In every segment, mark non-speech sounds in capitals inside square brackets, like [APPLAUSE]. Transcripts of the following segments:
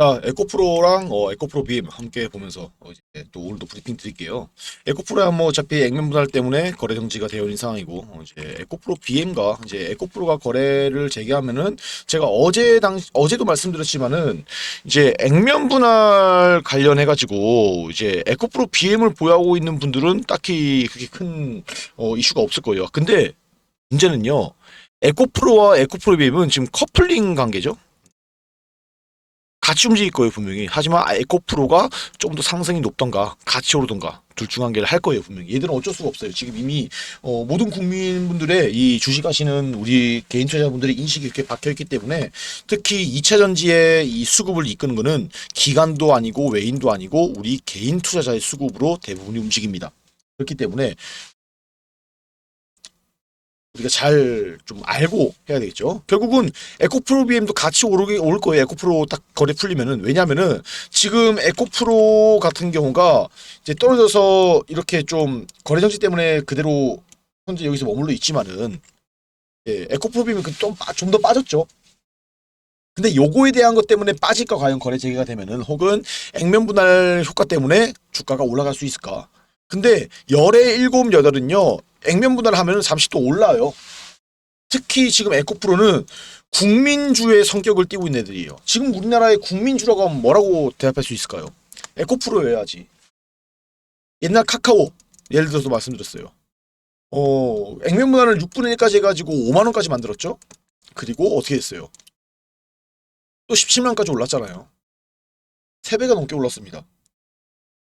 자, 에코프로랑 어, 에코프로 BM 함께 보면서 어, 이제 또 오늘도 브리핑 드릴게요. 에코프로야 뭐 어차피 액면 분할 때문에 거래 정지가 되어 있는 상황이고 어, 이제 에코프로 BM과 이제 에코프로가 거래를 재개하면은 제가 어제 당 어제도 말씀드렸지만은 이제 액면 분할 관련해 가지고 이제 에코프로 BM을 보유하고 있는 분들은 딱히 그렇게 큰 어, 이슈가 없을 거예요. 근데 문제는요. 에코프로와 에코프로 BM은 지금 커플링 관계죠. 같이 움직일 거예요 분명히. 하지만 에코프로가 좀 더 상승이 높던가 같이 오르던가 둘 중 한 개를 할 거예요 분명히. 얘들은 어쩔 수가 없어요. 지금 이미 어, 모든 국민분들의 이 주식하시는 우리 개인 투자자분들의 인식이 이렇게 박혀 있기 때문에 특히 2차 전지의 이 수급을 이끄는 거는 기관도 아니고 외인도 아니고 우리 개인 투자자의 수급으로 대부분이 움직입니다. 그렇기 때문에 우리가 잘 좀 알고 해야 되겠죠. 결국은 에코프로 BM도 같이 오르게 올 거예요. 에코프로 딱 거래 풀리면은 왜냐면은 지금 에코프로 같은 경우가 이제 떨어져서 이렇게 좀 거래 정지 때문에 그대로 현재 여기서 머물러 있지만은 예, 에코프로 BM은 좀좀 더 빠졌죠. 근데 요거에 대한 것 때문에 빠질까 과연 거래 재개가 되면은 혹은 액면 분할 효과 때문에 주가가 올라갈 수 있을까? 근데 열의 일곱 여덟은요 액면 분할을 하면 잠시 또 올라요. 특히 지금 에코프로는 국민주의 성격을 띠고 있는 애들이에요. 지금 우리나라의 국민주라고 하면 뭐라고 대답할 수 있을까요? 에코프로여야지. 옛날 카카오 예를 들어서 말씀드렸어요. 어, 액면 분할을 6분의 1까지 해가지고 5만 원까지 만들었죠. 그리고 어떻게 했어요? 또 17만까지 올랐잖아요. 3배가 넘게 올랐습니다.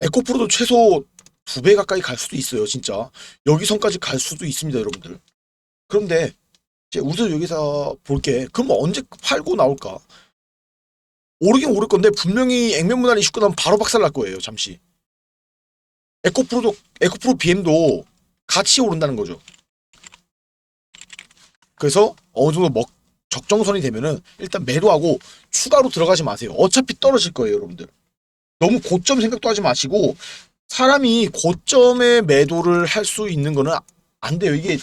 에코프로도 최소 두 배 가까이 갈 수도 있어요, 진짜. 여기 선까지 갈 수도 있습니다, 여러분들. 그런데 이제 우선 여기서 볼게. 그럼 언제 팔고 나올까? 오르긴 오를 건데 분명히 액면 분할 이슈 끝나면 바로 박살 날 거예요, 잠시. 에코프로도 에코프로 BM도 같이 오른다는 거죠. 그래서 어느 정도 먹 적정선이 되면은 일단 매도하고 추가로 들어가지 마세요. 어차피 떨어질 거예요, 여러분들. 너무 고점 생각도 하지 마시고 사람이 고점에 매도를 할 수 있는 거는 안 돼요. 이게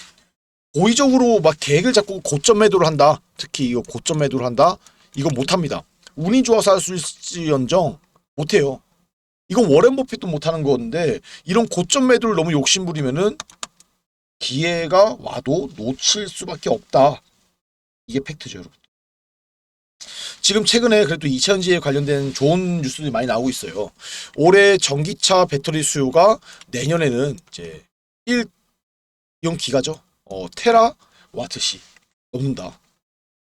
고의적으로 막 계획을 잡고 고점 매도를 한다. 특히 이거 고점 매도를 한다. 이거 못 합니다. 운이 좋아서 할 수 있을지언정 못 해요. 이건 워렌 버핏도 못 하는 건데 이런 고점 매도를 너무 욕심부리면은 기회가 와도 놓칠 수밖에 없다. 이게 팩트죠, 여러분. 지금 최근에 그래도 2차전지에 관련된 좋은 뉴스들이 많이 나오고 있어요. 올해 전기차 배터리 수요가 내년에는 이제 1용 기가죠. 어, 테라 와트시 넘는다.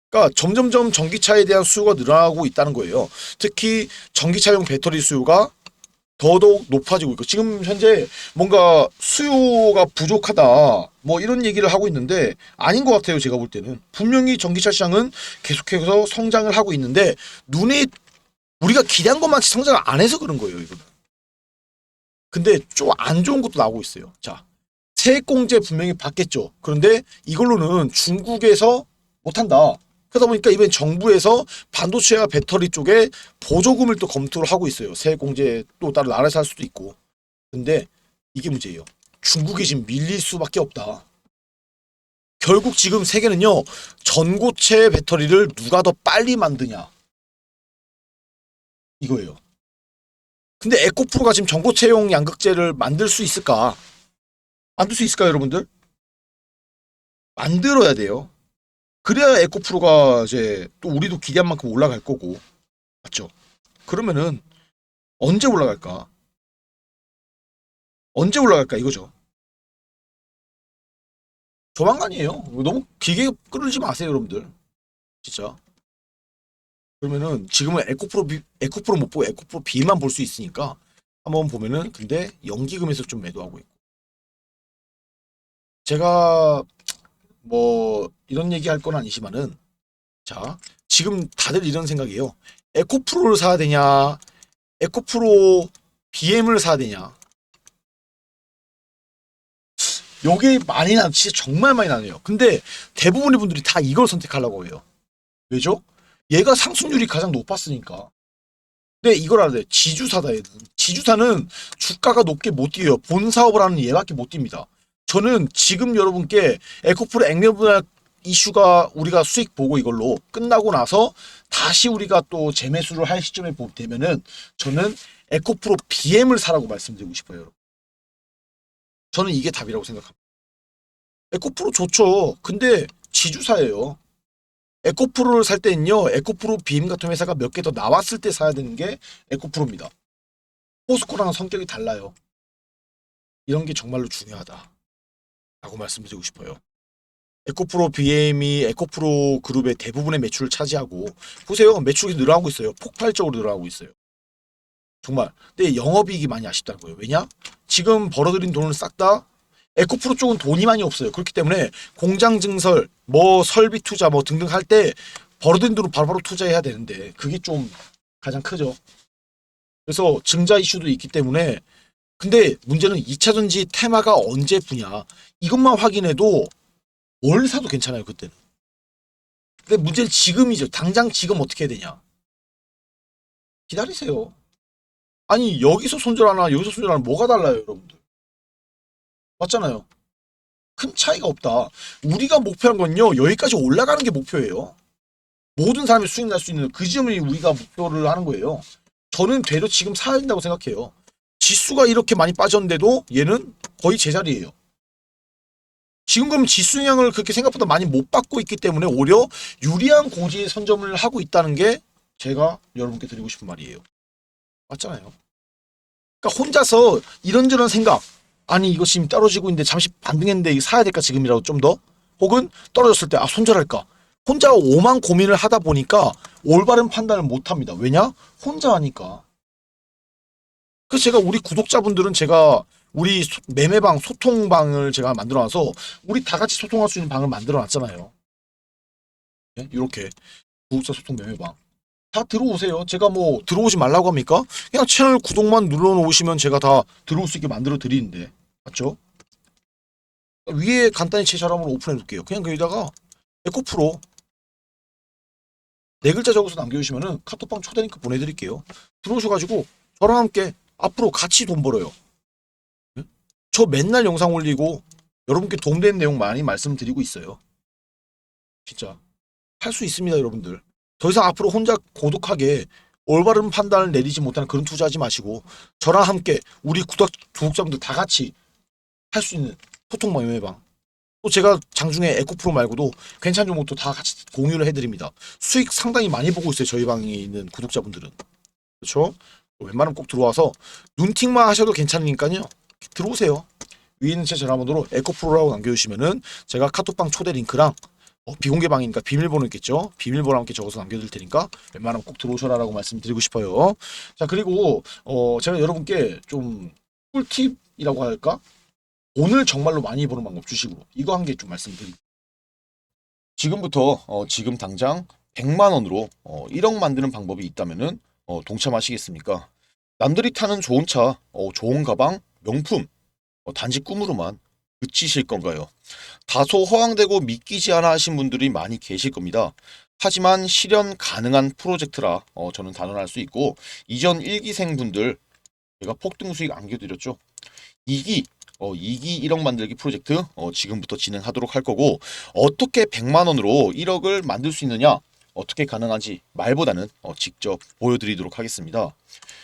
그러니까 점점점 전기차에 대한 수요가 늘어나고 있다는 거예요. 특히 전기차용 배터리 수요가 더더욱 높아지고 있고 지금 현재 뭔가 수요가 부족하다 뭐 이런 얘기를 하고 있는데 아닌 것 같아요 제가 볼 때는. 분명히 전기차 시장은 계속해서 성장을 하고 있는데 눈에 우리가 기대한 것만치 성장을 안 해서 그런 거예요 이거는. 근데 좀 안 좋은 것도 나오고 있어요. 자 세액공제 분명히 받겠죠. 그런데 이걸로는 중국에서 못한다 그러다 보니까 이번 정부에서 반도체와 배터리 쪽에 보조금을 또 검토를 하고 있어요. 세액공제 또 다른 나라에서 할 수도 있고. 근데 이게 문제예요. 중국이 지금 밀릴 수밖에 없다. 결국 지금 세계는요. 전고체 배터리를 누가 더 빨리 만드냐. 이거예요. 근데 에코프로가 지금 전고체용 양극재를 만들 수 있을까? 만들 수 있을까요, 여러분들? 만들어야 돼요. 그래야 에코프로가 이제 또 우리도 기대한 만큼 올라갈 거고 맞죠? 그러면은 언제 올라갈까? 언제 올라갈까 이거죠. 조만간이에요. 너무 길게 끌지 마세요, 여러분들. 진짜. 그러면은 지금은 에코프로 비, 에코프로 못 보고 에코프로 B만 볼 수 있으니까 한번 보면은 근데 연기금에서 좀 매도하고 있고. 제가 뭐 이런 얘기 할 건 아니지만은 자 지금 다들 이런 생각이에요. 에코프로를 사야 되냐, 에코프로 BM을 사야 되냐. 요게 많이 나, 진짜 정말 많이 나네요. 근데 대부분의 분들이 다 이걸 선택하려고 해요. 왜죠? 얘가 상승률이 가장 높았으니까. 근데 이걸 알아야 돼. 지주사다 얘는. 지주사는 주가가 높게 못 뛰어요. 본 사업을 하는 얘밖에 못 뜁니다. 저는 지금 여러분께 에코프로 액면분할 이슈가 우리가 수익 보고 이걸로 끝나고 나서 다시 우리가 또 재매수를 할 시점에 보- 되면은 저는 에코프로 BM을 사라고 말씀드리고 싶어요. 여러분. 저는 이게 답이라고 생각합니다. 에코프로 좋죠. 근데 지주사예요. 에코프로를 살 때는요. 에코프로 BM 같은 회사가 몇 개 더 나왔을 때 사야 되는 게 에코프로입니다. 포스코랑은 성격이 달라요. 이런 게 정말로 중요하다. 라고 말씀드리고 싶어요. 에코프로 BM이 에코프로 그룹의 대부분의 매출을 차지하고 보세요. 매출이 늘어나고 있어요. 폭발적으로 늘어나고 있어요. 정말. 근데 영업이익이 많이 아쉽다는 거예요. 왜냐? 지금 벌어들인 돈을 싹 다 에코프로 쪽은 돈이 많이 없어요. 그렇기 때문에 공장 증설, 뭐 설비 투자 뭐 등등 할 때 벌어들인 돈을 바로바로 투자해야 되는데 그게 좀 가장 크죠. 그래서 증자 이슈도 있기 때문에 근데 문제는 2차 전지 테마가 언제 부냐 이것만 확인해도 뭘 사도 괜찮아요 그때는. 근데 문제는 지금이죠. 당장 지금 어떻게 해야 되냐. 기다리세요. 아니 여기서 손절하나 여기서 손절하나 뭐가 달라요 여러분들. 맞잖아요. 큰 차이가 없다. 우리가 목표한 건요 여기까지 올라가는 게 목표예요. 모든 사람이 수익 날 수 있는 그 지점이 우리가 목표를 하는 거예요. 저는 되려 지금 사야 된다고 생각해요. 지수가 이렇게 많이 빠졌는데도 얘는 거의 제자리예요. 지금 그럼 지수 영향을 그렇게 생각보다 많이 못 받고 있기 때문에 오히려 유리한 고지에 선점을 하고 있다는 게 제가 여러분께 드리고 싶은 말이에요. 맞잖아요. 그러니까 혼자서 이런저런 생각 아니 이거 지금 떨어지고 있는데 잠시 반등했는데 이거 사야 될까 지금이라도 좀 더 혹은 떨어졌을 때 아 손절할까 혼자 오만 고민을 하다 보니까 올바른 판단을 못 합니다. 왜냐? 혼자 하니까. 그래서 제가 우리 구독자분들은 제가 우리 소- 매매방 소통방을 제가 만들어 놔서 우리 다 같이 소통할 수 있는 방을 만들어 놨잖아요. 네? 이렇게 구독자 소통 매매방. 다 들어오세요. 제가 뭐 들어오지 말라고 합니까? 그냥 채널 구독만 눌러 놓으시면 제가 다 들어올 수 있게 만들어 드리는데. 맞죠? 위에 간단히 제 자랑으로 오픈해 놓을게요. 그냥 거기다가 에코프로 네 글자 적어서 남겨주시면은 카톡방 초대 링크 보내드릴게요. 들어오셔가지고 저랑 함께 앞으로 같이 돈 벌어요. 예? 저 맨날 영상 올리고 여러분께 도움되는 내용 많이 말씀드리고 있어요. 진짜 할 수 있습니다, 여러분들. 더 이상 앞으로 혼자 고독하게 올바른 판단을 내리지 못하는 그런 투자하지 마시고 저랑 함께 우리 구독, 구독자분들 다 같이 할 수 있는 소통방 매매방 또 제가 장중에 에코프로 말고도 괜찮은 종목도 다 같이 공유를 해드립니다. 수익 상당히 많이 보고 있어요. 저희 방에 있는 구독자분들은. 그렇죠? 웬만하면 꼭 들어와서 눈팅만 하셔도 괜찮으니까요. 들어오세요. 위에 있는 제 전화번호로 에코프로라고 남겨주시면은 제가 카톡방 초대 링크랑 어, 비공개 방이니까 비밀번호 있겠죠? 비밀번호 함께 적어서 남겨드릴 테니까 웬만하면 꼭 들어오셔라라고 말씀드리고 싶어요. 자 그리고 어, 제가 여러분께 좀 꿀팁이라고 할까? 오늘 정말로 많이 버는 방법 주식으로 이거 한 개 좀 말씀드릴게요. 지금부터 어, 지금 당장 100만 원으로 어, 1억 만드는 방법이 있다면은 어, 동참하시겠습니까? 남들이 타는 좋은 차, 어, 좋은 가방, 명품 어, 단지 꿈으로만 그치실 건가요? 다소 허황되고 믿기지 않아 하신 분들이 많이 계실 겁니다. 하지만 실현 가능한 프로젝트라 어, 저는 단언할 수 있고 이전 1기생 분들 제가 폭등 수익 안겨드렸죠. 2기 어, 2기 1억 만들기 프로젝트 어, 지금부터 진행하도록 할 거고 어떻게 100만 원으로 1억을 만들 수 있느냐 어떻게 가능한지 말보다는 어, 직접 보여드리도록 하겠습니다.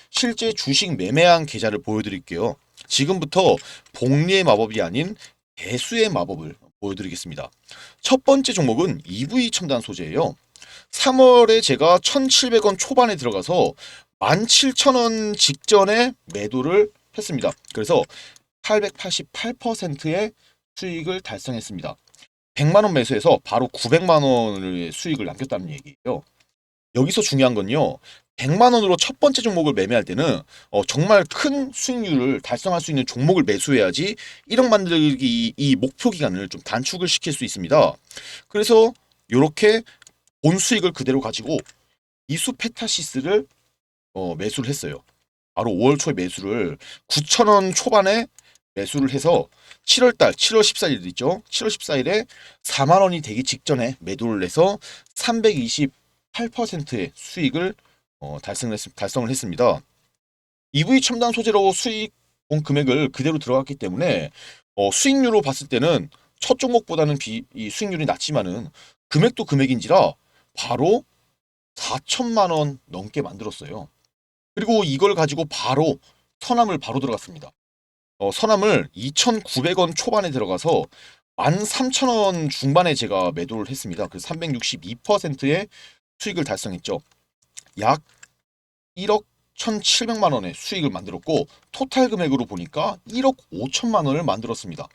실제 주식 매매한 계좌를 보여드릴게요. 지금부터 복리의 마법이 아닌 대수의 마법을 보여드리겠습니다. 첫 번째 종목은 EV 첨단 소재예요. 3월에 제가 1,700원 초반에 들어가서 17,000원 직전에 매도를 했습니다. 그래서 888%의 수익을 달성했습니다. 100만 원 매수해서 바로 900만 원의 수익을 남겼다는 얘기예요. 여기서 중요한 건요. 100만 원으로 첫 번째 종목을 매매할 때는 어, 정말 큰 수익률을 달성할 수 있는 종목을 매수해야지 1억 만들기 이 목표 기간을 좀 단축을 시킬 수 있습니다. 그래서 이렇게 본 수익을 그대로 가지고 이수 페타시스를 어, 매수를 했어요. 바로 5월 초에 매수를 9,000원 초반에 매수를 해서 7월 달 7월 14일 있죠. 7월 14일에 4만 원이 되기 직전에 매도를 해서 328%의 수익을 어, 달성을, 했, 달성을 했습니다. EV 첨단 소재로 수익 본 금액을 그대로 들어갔기 때문에 어, 수익률로 봤을 때는 첫 종목보다는 비, 이 수익률이 낮지만은 금액도 금액인지라 바로 4천만 원 넘게 만들었어요. 그리고 이걸 가지고 바로 선암을 바로 들어갔습니다. 어, 선암을 2,900원 초반에 들어가서 13,000원 중반에 제가 매도를 했습니다. 그래서 362%의 수익을 달성했죠. 약 1억 1,700만 원의 수익을 만들었고 토탈 금액으로 보니까 1억 5천만 원을 만들었습니다.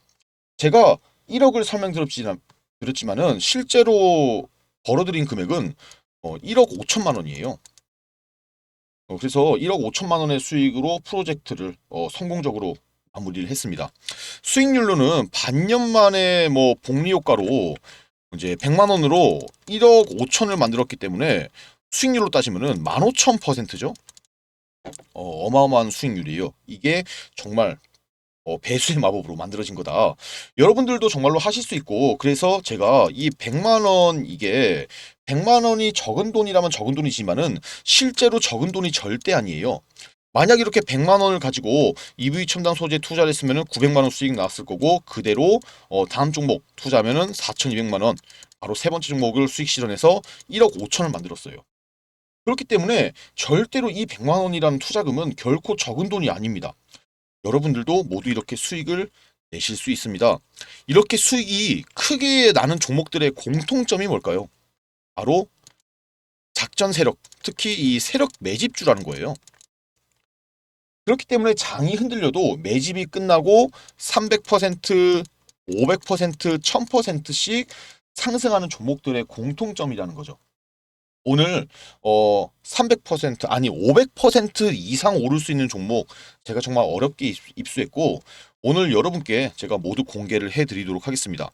제가 1억을 설명드렸지만 드렸지만은 실제로 벌어들인 금액은 어, 1억 5천만 원이에요. 어, 그래서 1억 5천만 원의 수익으로 프로젝트를 어, 성공적으로 마무리를 했습니다. 수익률로는 반년 만에 뭐 복리 효과로 이제 100만 원으로 1억 5천을 만들었기 때문에 수익률로 따지면은 15,000%죠. 어, 어마어마한 수익률이에요. 이게 정말 어, 배수의 마법으로 만들어진 거다. 여러분들도 정말로 하실 수 있고 그래서 제가 이 100만 원 이게 100만 원이 적은 돈이라면 적은 돈이지만은 실제로 적은 돈이 절대 아니에요. 만약 이렇게 100만 원을 가지고 EV 첨단 소재 투자를 했으면은 900만 원 수익 나왔을 거고 그대로 어, 다음 종목 투자하면은 4,200만 원 바로 세 번째 종목을 수익 실현해서 1억 5천을 만들었어요. 그렇기 때문에 절대로 이 100만 원이라는 투자금은 결코 적은 돈이 아닙니다. 여러분들도 모두 이렇게 수익을 내실 수 있습니다. 이렇게 수익이 크게 나는 종목들의 공통점이 뭘까요? 바로 작전 세력, 특히 이 세력 매집주라는 거예요. 그렇기 때문에 장이 흔들려도 매집이 끝나고 300%, 500%, 1000%씩 상승하는 종목들의 공통점이라는 거죠. 오늘 어 300% 아니 500% 이상 오를 수 있는 종목 제가 정말 어렵게 입- 입수했고 오늘 여러분께 제가 모두 공개를 해드리도록 하겠습니다.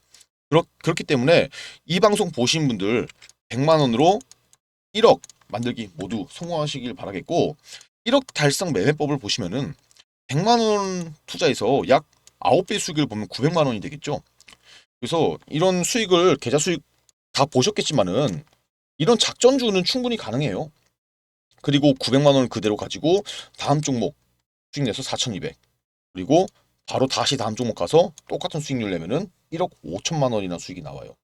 그렇, 그렇기 때문에 이 방송 보신 분들 100만 원으로 1억 만들기 모두 성공하시길 바라겠고 1억 달성 매매법을 보시면은 100만 원 투자해서 약 9배 수익을 보면 900만 원이 되겠죠. 그래서 이런 수익을 계좌 수익 다 보셨겠지만은 이런 작전주는 충분히 가능해요. 그리고 900만 원을 그대로 가지고 다음 종목 수익 내서 4,200. 그리고 바로 다시 다음 종목 가서 똑같은 수익률 내면은 1억 5천만 원이나 수익이 나와요.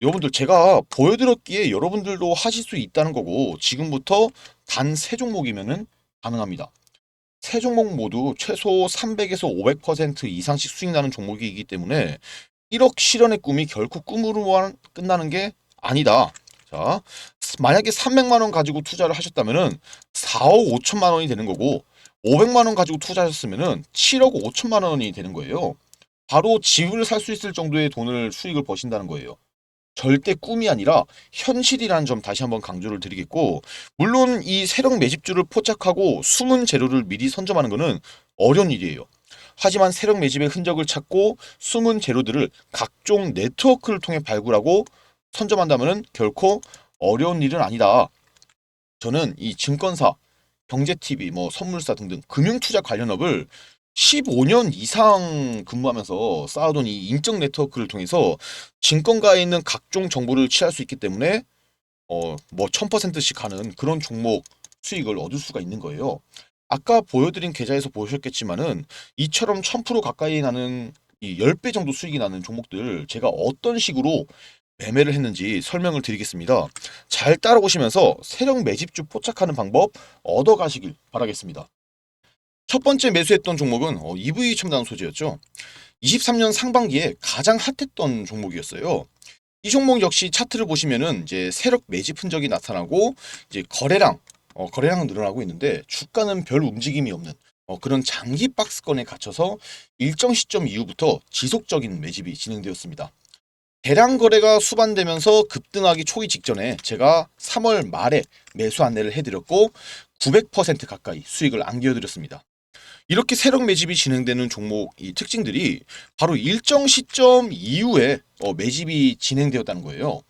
여러분들 제가 보여드렸기에 여러분들도 하실 수 있다는 거고 지금부터 단 세 종목이면은 가능합니다. 세 종목 모두 최소 300에서 500% 이상씩 수익 나는 종목이기 때문에 1억 실현의 꿈이 결코 꿈으로만 끝나는 게 아니다. 자, 만약에 300만 원 가지고 투자를 하셨다면은 4억 5천만 원이 되는 거고 500만 원 가지고 투자하셨으면은 7억 5천만 원이 되는 거예요. 바로 집을 살 수 있을 정도의 돈을 수익을 버신다는 거예요. 절대 꿈이 아니라 현실이라는 점 다시 한번 강조를 드리겠고 물론 이 세력 매집주를 포착하고 숨은 재료를 미리 선점하는 것은 어려운 일이에요. 하지만 세력 매집의 흔적을 찾고 숨은 재료들을 각종 네트워크를 통해 발굴하고 선점한다면 결코 어려운 일은 아니다. 저는 이 증권사, 경제TV, 뭐 선물사 등등 금융투자 관련 업을 15년 이상 근무하면서 쌓아둔 이 인적 네트워크를 통해서 증권가에 있는 각종 정보를 취할 수 있기 때문에 어 뭐 1000%씩 가는 그런 종목 수익을 얻을 수가 있는 거예요. 아까 보여드린 계좌에서 보셨겠지만은 이처럼 1000% 가까이 나는 이 10배 정도 수익이 나는 종목들 제가 어떤 식으로 매매를 했는지 설명을 드리겠습니다. 잘 따라오시면서 세력 매집주 포착하는 방법 얻어가시길 바라겠습니다. 첫 번째 매수했던 종목은 어, EV 첨단 소재였죠. 23년 상반기에 가장 핫했던 종목이었어요. 이 종목 역시 차트를 보시면은 이제 세력 매집 흔적이 나타나고 이제 거래량 어, 거래량은 늘어나고 있는데 주가는 별 움직임이 없는 어, 그런 장기 박스권에 갇혀서 일정 시점 이후부터 지속적인 매집이 진행되었습니다. 대량 거래가 수반되면서 급등하기 초기 직전에 제가 3월 말에 매수 안내를 해드렸고 900% 가까이 수익을 안겨드렸습니다. 이렇게 세력 매집이 진행되는 종목 이 특징들이 바로 일정 시점 이후에 어, 매집이 진행되었다는 거예요.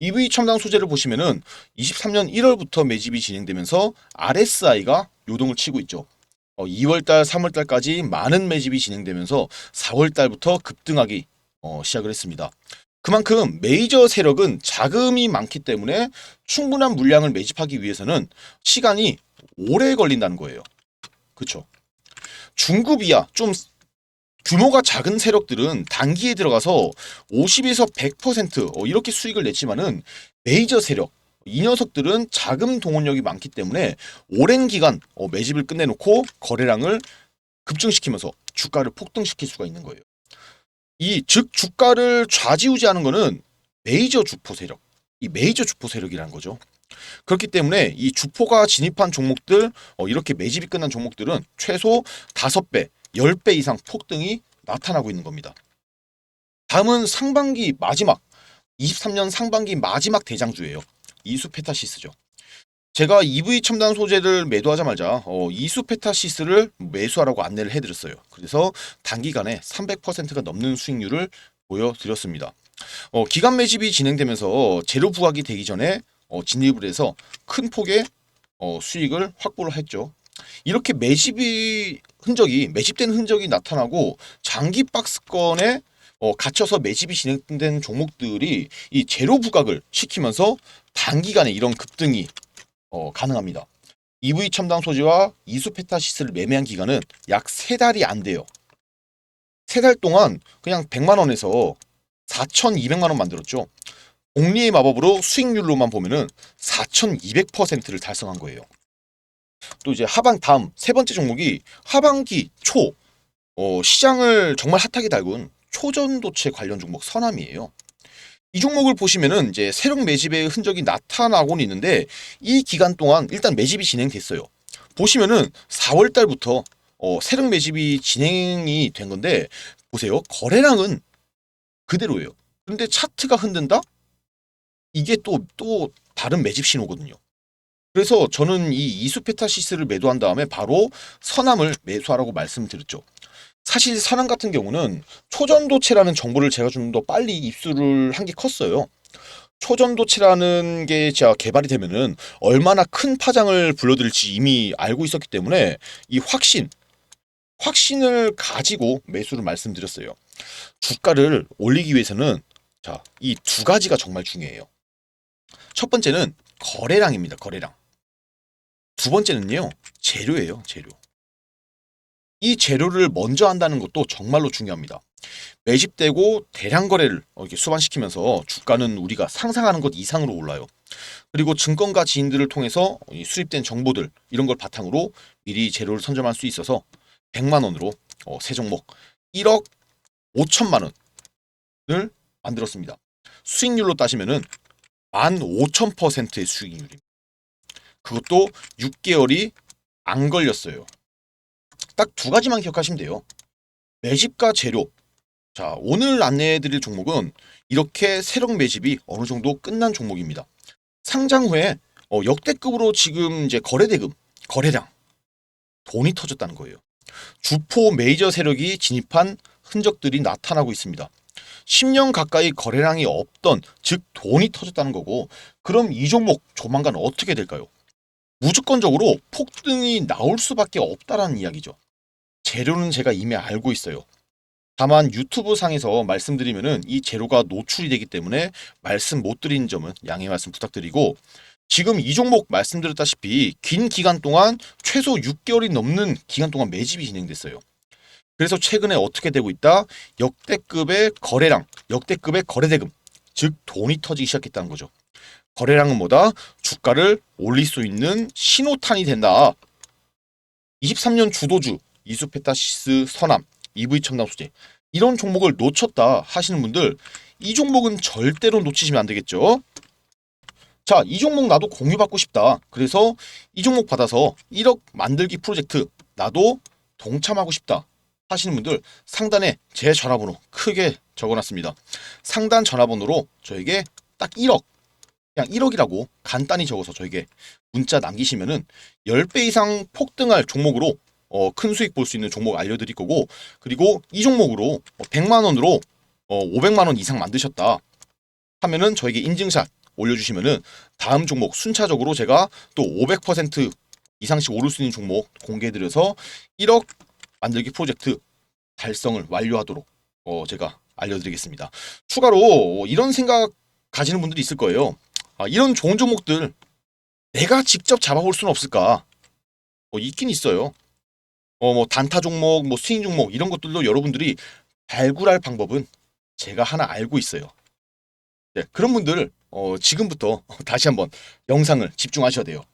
EV 첨단 소재를 보시면은 23년 1월부터 매집이 진행되면서 RSI가 요동을 치고 있죠. 어, 2월달, 3월달까지 많은 매집이 진행되면서 4월달부터 급등하기 어, 시작을 했습니다. 그만큼 메이저 세력은 자금이 많기 때문에 충분한 물량을 매집하기 위해서는 시간이 오래 걸린다는 거예요. 그렇죠? 중급 이하 좀 규모가 작은 세력들은 단기에 들어가서 50에서 100% 어, 이렇게 수익을 냈지만은 메이저 세력 이 녀석들은 자금 동원력이 많기 때문에 오랜 기간 어, 매집을 끝내놓고 거래량을 급증시키면서 주가를 폭등시킬 수가 있는 거예요. 이 즉 주가를 좌지우지하는 거는 메이저 주포 세력, 이 메이저 주포 세력이라는 거죠. 그렇기 때문에 이 주포가 진입한 종목들 어, 이렇게 매집이 끝난 종목들은 최소 5배, 10배 이상 폭등이 나타나고 있는 겁니다. 다음은 상반기 마지막 23년 상반기 마지막 대장주예요. 이수페타시스죠. 제가 EV 첨단 소재를 매도하자마자 어, 이수페타시스를 매수하라고 안내를 해드렸어요. 그래서 단기간에 300%가 넘는 수익률을 보여드렸습니다. 어, 기간 매집이 진행되면서 재료 부각이 되기 전에 어, 진입을 해서 큰 폭의 어, 수익을 확보를 했죠. 이렇게 매집이 흔적이 매집된 흔적이 나타나고 장기 박스권에 어, 갇혀서 매집이 진행된 종목들이 이 재료 부각을 시키면서 단기간에 이런 급등이 어, 가능합니다. EV 첨단 소재와 이수페타시스를 매매한 기간은 약 세 달이 안 돼요. 세 달 동안 그냥 100만 원에서 4,200만 원 만들었죠. 공리의 마법으로 수익률로만 보면은 4,200%를 달성한 거예요. 또 이제 하반 다음 세 번째 종목이 하반기 초 어, 시장을 정말 핫하게 달군 초전도체 관련 종목 선암이에요. 이 종목을 보시면은 이제 세력 매집의 흔적이 나타나고는 있는데 이 기간 동안 일단 매집이 진행됐어요. 보시면은 4월 달부터 어, 세력 매집이 진행이 된 건데 보세요. 거래량은 그대로예요. 그런데 차트가 흔든다? 이게 또또 다른 매집 신호거든요. 그래서 저는 이 이수페타시스를 매도한 다음에 바로 선암을 매수하라고 말씀드렸죠. 사실 선암 같은 경우는 초전도체라는 정보를 제가 좀 더 빨리 입수를 한 게 컸어요. 초전도체라는 게 제가 개발이 되면은 얼마나 큰 파장을 불러들일지 이미 알고 있었기 때문에 이 확신, 확신을 가지고 매수를 말씀드렸어요. 주가를 올리기 위해서는 자, 이 두 가지가 정말 중요해요. 첫 번째는 거래량입니다. 거래량. 두 번째는요. 재료예요. 재료. 이 재료를 먼저 한다는 것도 정말로 중요합니다. 매집되고 대량 거래를 어, 이렇게 수반시키면서 주가는 우리가 상상하는 것 이상으로 올라요. 그리고 증권가 지인들을 통해서 이 수립된 정보들 이런 걸 바탕으로 미리 재료를 선점할 수 있어서 100만 원으로 어, 세 종목 1억 5천만 원을 만들었습니다. 수익률로 따지면은 15,000%의 수익률입니다. 그것도 6개월이 안 걸렸어요. 딱 두 가지만 기억하시면 돼요. 매집과 재료. 자, 오늘 안내해드릴 종목은 이렇게 세력 매집이 어느 정도 끝난 종목입니다. 상장 후에 어, 역대급으로 지금 이제 거래대금, 거래량, 돈이 터졌다는 거예요. 주포 메이저 세력이 진입한 흔적들이 나타나고 있습니다. 10년 가까이 거래량이 없던 즉 돈이 터졌다는 거고 그럼 이 종목 조만간 어떻게 될까요? 무조건적으로 폭등이 나올 수밖에 없다라는 이야기죠. 재료는 제가 이미 알고 있어요. 다만 유튜브 상에서 말씀드리면은 이 재료가 노출이 되기 때문에 말씀 못 드리는 점은 양해 말씀 부탁드리고 지금 이 종목 말씀드렸다시피 긴 기간 동안 최소 6개월이 넘는 기간 동안 매집이 진행됐어요. 그래서 최근에 어떻게 되고 있다? 역대급의 거래량, 역대급의 거래대금, 즉 돈이 터지기 시작했다는 거죠. 거래량은 뭐다? 주가를 올릴 수 있는 신호탄이 된다. 23년 주도주 이수페타시스 선암, EV 첨단 소재 이런 종목을 놓쳤다 하시는 분들 이 종목은 절대로 놓치시면 안 되겠죠. 자, 이 종목 나도 공유받고 싶다. 그래서 이 종목 받아서 1억 만들기 프로젝트 나도 동참하고 싶다. 하시는 분들 상단에 제 전화번호 크게 적어놨습니다. 상단 전화번호로 저에게 딱 1억 그냥 1억이라고 간단히 적어서 저에게 문자 남기시면은 10배 이상 폭등할 종목으로 어, 큰 수익 볼 수 있는 종목 알려드릴 거고 그리고 이 종목으로 100만 원으로 어, 500만 원 이상 만드셨다 하면은 저에게 인증샷 올려주시면은 다음 종목 순차적으로 제가 또 500% 이상씩 오를 수 있는 종목 공개해드려서 1억 만들기 프로젝트 달성을 완료하도록 어, 제가 알려드리겠습니다. 추가로 이런 생각 가지는 분들이 있을 거예요. 아, 이런 좋은 종목들 내가 직접 잡아볼 수는 없을까? 어, 있긴 있어요. 어, 뭐 단타 종목, 뭐 스윙 종목 이런 것들도 여러분들이 발굴할 방법은 제가 하나 알고 있어요. 네, 그런 분들 어, 지금부터 [LAUGHS] 다시 한번 영상을 집중하셔야 돼요.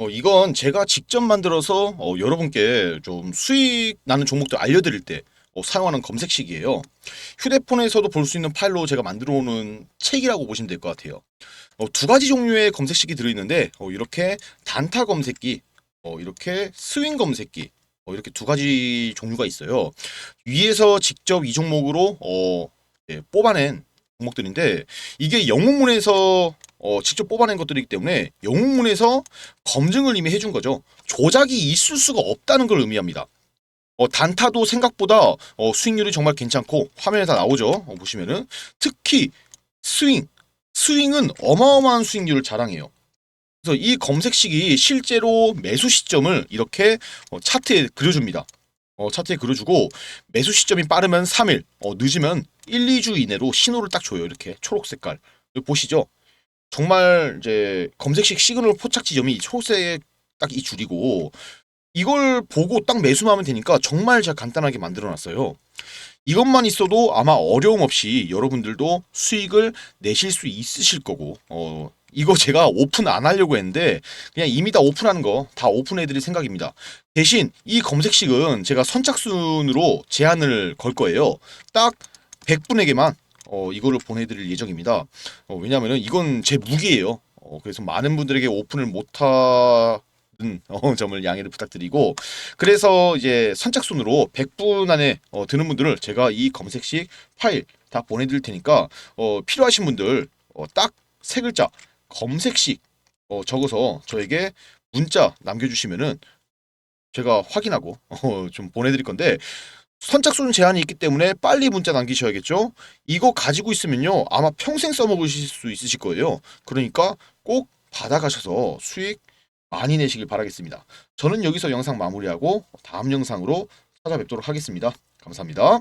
어, 이건 제가 직접 만들어서 어, 여러분께 좀 수익 나는 종목들 알려드릴 때 어, 사용하는 검색식이에요. 휴대폰에서도 볼 수 있는 파일로 제가 만들어 오는 책이라고 보시면 될 것 같아요. 어, 두 가지 종류의 검색식이 들어있는데 어, 이렇게 단타 검색기, 어, 이렇게 스윙 검색기 어, 이렇게 두 가지 종류가 있어요. 위에서 직접 이 종목으로 어, 예, 뽑아낸 종목들인데 이게 영웅문에서 어, 직접 뽑아낸 것들이기 때문에 영웅문에서 검증을 이미 해준 거죠. 조작이 있을 수가 없다는 걸 의미합니다. 어, 단타도 생각보다 어, 수익률이 정말 괜찮고 화면에 다 나오죠. 어, 보시면은 특히 스윙, 스윙은 어마어마한 수익률을 자랑해요. 그래서 이 검색식이 실제로 매수 시점을 이렇게 어, 차트에 그려줍니다. 어, 차트에 그려주고 매수 시점이 빠르면 3일, 어, 늦으면 1, 2주 이내로 신호를 딱 줘요. 이렇게 초록 색깔. 보시죠. 정말 이제 검색식 시그널 포착 지점이 초록색 딱 이 줄이고 이걸 보고 딱 매수만 하면 되니까 정말 제가 간단하게 만들어 놨어요. 이것만 있어도 아마 어려움 없이 여러분들도 수익을 내실 수 있으실 거고 어 이거 제가 오픈 안 하려고 했는데 그냥 이미 다 오픈하는 거다 오픈해 드릴 생각입니다. 대신 이 검색식은 제가 선착순으로 제한을 걸 거예요. 딱 100분에게만 어 이거를 보내 드릴 예정입니다. 어, 왜냐면은 이건 제 무기예요. 어, 그래서 많은 분들에게 오픈을 못하 는 어, [LAUGHS] 점을 양해를 부탁드리고 그래서 이제 선착순으로 100분 안에 어, 드는 분들을 제가 이 검색식 파일 다 보내드릴 테니까 어, 필요하신 분들 어, 딱 세 글자 검색식 어, 적어서 저에게 문자 남겨주시면은 제가 확인하고 [LAUGHS] 어, 좀 보내드릴 건데 선착순 제한이 있기 때문에 빨리 문자 남기셔야겠죠. 이거 가지고 있으면요 아마 평생 써먹으실 수 있으실 거예요. 그러니까 꼭 받아가셔서 수익 많이 내시길 바라겠습니다. 저는 여기서 영상 마무리하고 다음 영상으로 찾아뵙도록 하겠습니다. 감사합니다.